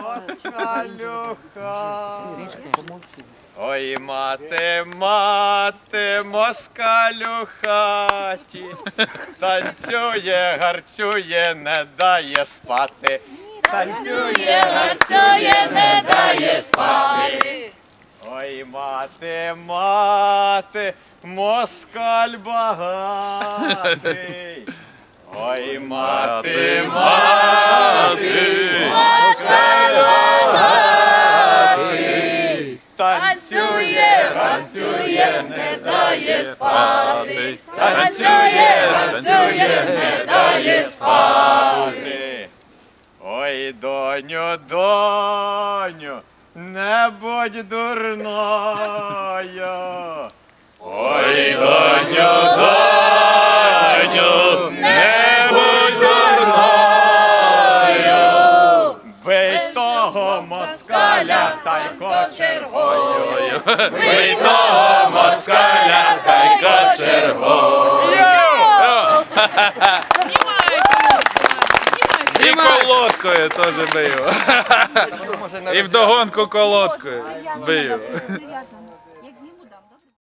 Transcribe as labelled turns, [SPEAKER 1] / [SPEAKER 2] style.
[SPEAKER 1] москалюха. Ой, мати, мати, москалю хаті, танцює, гарцює, не дає спати.
[SPEAKER 2] Танцює, гарцює, не дає спати.
[SPEAKER 1] Ой, мати, мати, москаль багатий. Ой, мати, мати,
[SPEAKER 2] не дає спати. Танцює, танцює, не дає
[SPEAKER 1] спати. Ой, доню, доню, не будь дурною. Ой, доню, доню, не будь дурною. Бий того москаля та й кочергою. Бий того москаля та й кочерго.
[SPEAKER 3] І колодкою теж бив. І вдогонку колодкою.
[SPEAKER 4] Приятно.